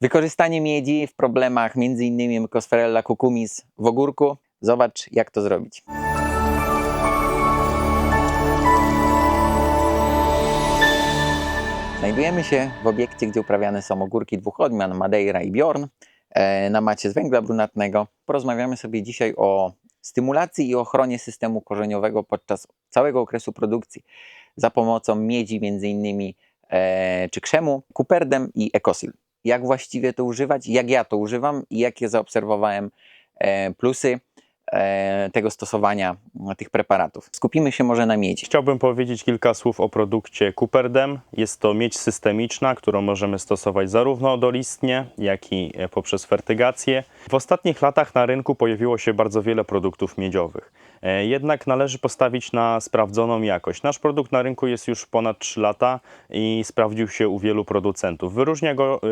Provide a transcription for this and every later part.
Wykorzystanie miedzi w problemach m.in. Mycosferella cucumis w ogórku. Zobacz, jak to zrobić. Znajdujemy się w obiekcie, gdzie uprawiane są ogórki dwóch odmian, Madeira i Bjorn, e, na macie z węgla brunatnego. Porozmawiamy sobie dzisiaj o stymulacji i ochronie systemu korzeniowego podczas całego okresu produkcji za pomocą miedzi między innymi e, czy krzemu, kuperdem i ekosil. Jak właściwie to używać, jak ja to używam i jakie zaobserwowałem e, plusy tego stosowania tych preparatów. Skupimy się może na miedzi. Chciałbym powiedzieć kilka słów o produkcie Cooperdem. Jest to miedź systemiczna, którą możemy stosować zarówno dolistnie, jak i e, poprzez fertygację. W ostatnich latach na rynku pojawiło się bardzo wiele produktów miedziowych. E, Jednak należy postawić na sprawdzoną jakość. Nasz produkt na rynku jest już ponad 3 lata i sprawdził się u wielu producentów. Wyróżnia go e,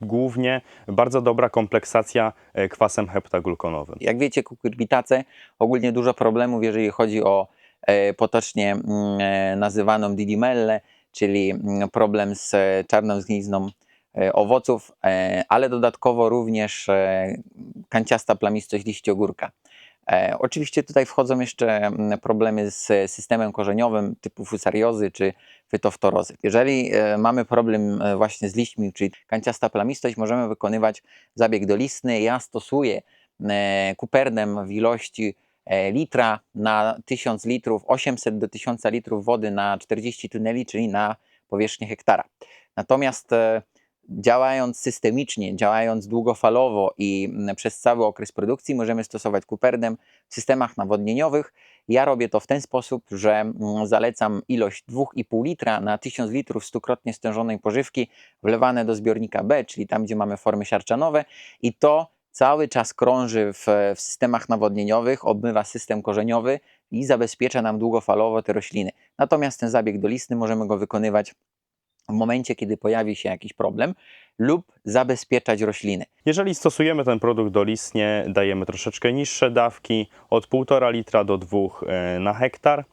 głównie bardzo dobra kompleksacja e, kwasem heptaglukonowym. Jak wiecie, kukurbitace ogólnie dużo problemów, jeżeli chodzi o e, potocznie mm, e, nazywaną didimellę, czyli mm, problem z czarną zgnizną owoców, ale dodatkowo również kanciasta plamistość liści ogórka. E, Oczywiście tutaj wchodzą jeszcze mm, problemy z systemem korzeniowym typu fusariozy czy fytoftorozy. Jeżeli e, mamy problem e, właśnie z liśćmi, czyli kanciasta plamistość, możemy wykonywać zabieg dolistny. Ja stosuję kuperdem w ilości litra na 1000 litrów, 800 do 1000 litrów wody na 40 tuneli, czyli na powierzchnię hektara. Natomiast działając systemicznie, działając długofalowo i mm, przez cały okres produkcji możemy stosować kuperdem w systemach nawodnieniowych. Ja robię to w ten sposób, że mm, zalecam ilość 2,5 litra na 1000 litrów stukrotnie stężonej pożywki wlewane do zbiornika B, czyli tam, gdzie mamy formy siarczanowe i to cały czas krąży w, w systemach nawodnieniowych, obmywa system korzeniowy i zabezpiecza nam długofalowo te rośliny. Natomiast ten zabieg dolistny możemy go wykonywać w momencie, kiedy pojawi się jakiś problem lub zabezpieczać rośliny. Jeżeli stosujemy ten produkt dolistnie, dajemy troszeczkę niższe dawki, od 1,5 litra do 2 e, na hektar.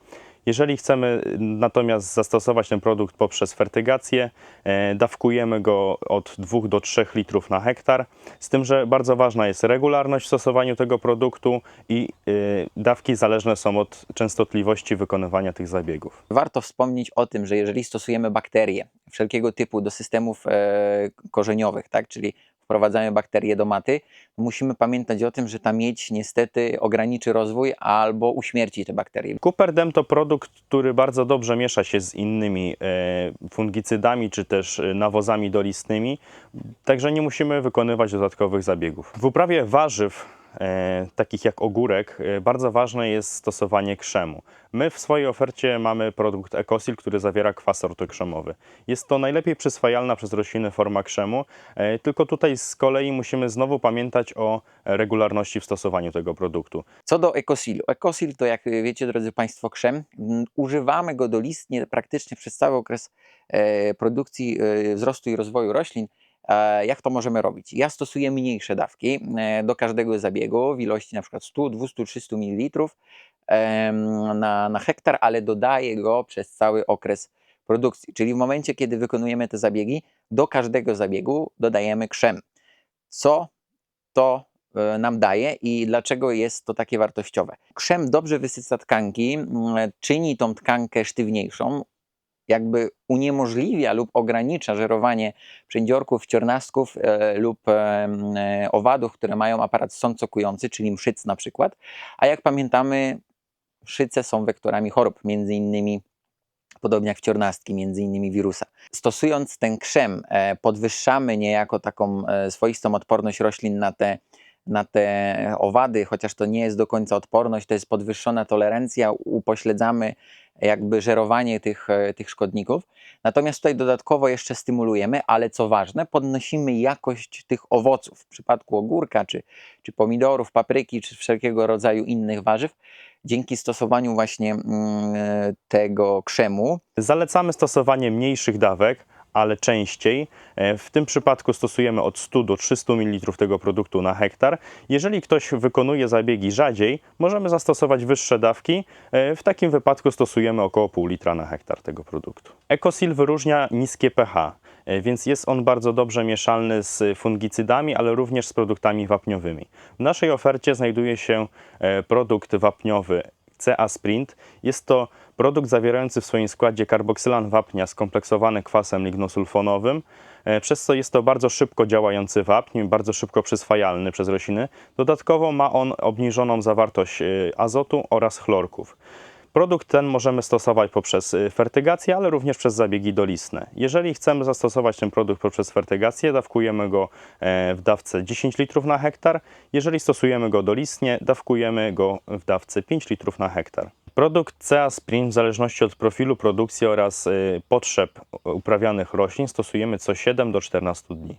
Jeżeli chcemy natomiast zastosować ten produkt poprzez fertygację, e, dawkujemy go od 2 do 3 litrów na hektar. Z tym, że bardzo ważna jest regularność w stosowaniu tego produktu i e, dawki zależne są od częstotliwości wykonywania tych zabiegów. Warto wspomnieć o tym, że jeżeli stosujemy bakterie wszelkiego typu do systemów e, korzeniowych, tak, czyli wprowadzamy bakterie do maty, musimy pamiętać o tym, że ta miedź niestety ograniczy rozwój albo uśmierci te bakterie. Cooperdem to produkt, który bardzo dobrze miesza się z innymi e, fungicydami czy też e, nawozami dolistnymi, także nie musimy wykonywać dodatkowych zabiegów. W uprawie warzyw, takich jak ogórek, e, bardzo ważne jest stosowanie krzemu. My w swojej ofercie mamy produkt Ecosil, który zawiera kwas ortokrzemowy. Jest to najlepiej przyswajalna przez rośliny forma krzemu, e, tylko tutaj z kolei musimy znowu pamiętać o regularności w stosowaniu tego produktu. Co do ekosilu. Ekosil to, jak wiecie, drodzy Państwo, krzem. Mm, Używamy go dolistnie praktycznie przez cały okres e, produkcji, e, wzrostu i rozwoju roślin. E, Jak to możemy robić? Ja stosuję mniejsze dawki e, do każdego zabiegu w ilości przykład 100, 200, 300 ml na, na hektar, ale dodaję go przez cały okres produkcji. Czyli w momencie, kiedy wykonujemy te zabiegi, do każdego zabiegu dodajemy krzem. Co to e, nam daje i dlaczego jest to takie wartościowe. Krzem dobrze wysyca tkanki, mm, czyni tą tkankę sztywniejszą, jakby uniemożliwia lub ogranicza żerowanie przędziorków, ciornastków e, lub e, owadów, które mają aparat sącokujący, czyli mszyc na przykład. A jak pamiętamy, mszyce są wektorami chorób, między innymi podobnie jak wciornastki, między innymi wirusa. Stosując ten krzem, e, podwyższamy niejako taką e, swoistą odporność roślin na te, na te owady, chociaż to nie jest do końca odporność, to jest podwyższona tolerancja, upośledzamy jakby żerowanie tych, e, tych szkodników. Natomiast tutaj dodatkowo jeszcze stymulujemy, ale co ważne, podnosimy jakość tych owoców. W przypadku ogórka, czy, czy pomidorów, papryki, czy wszelkiego rodzaju innych warzyw, dzięki stosowaniu właśnie mm, e, tego krzemu, Zalecamy stosowanie mniejszych dawek, ale częściej. E, W tym przypadku stosujemy od 100 do 300 ml tego produktu na hektar. Jeżeli ktoś wykonuje zabiegi rzadziej, możemy zastosować wyższe dawki. E, W takim wypadku stosujemy około pół litra na hektar tego produktu. Ecosil wyróżnia niskie pH. e, więc jest on bardzo dobrze mieszalny z fungicydami, ale również z produktami wapniowymi. W naszej ofercie znajduje się produkt wapniowy CA Sprint. Jest to produkt zawierający w swoim składzie karboksylan wapnia skompleksowany kwasem lignosulfonowym, e, przez co jest to bardzo szybko działający wapń, bardzo szybko przyswajalny przez rośliny. Dodatkowo ma on obniżoną zawartość e, azotu oraz chlorków. Produkt ten możemy stosować poprzez y, fertygację, ale również przez zabiegi dolistne. Jeżeli chcemy zastosować ten produkt poprzez fertygację, dawkujemy go e, w dawce 10 litrów na hektar. Jeżeli stosujemy go dolistnie, dawkujemy go w dawce 5 litrów na hektar. Produkt CA Sprint w zależności od profilu produkcji oraz y, potrzeb uprawianych roślin stosujemy co 7 do 14 dni.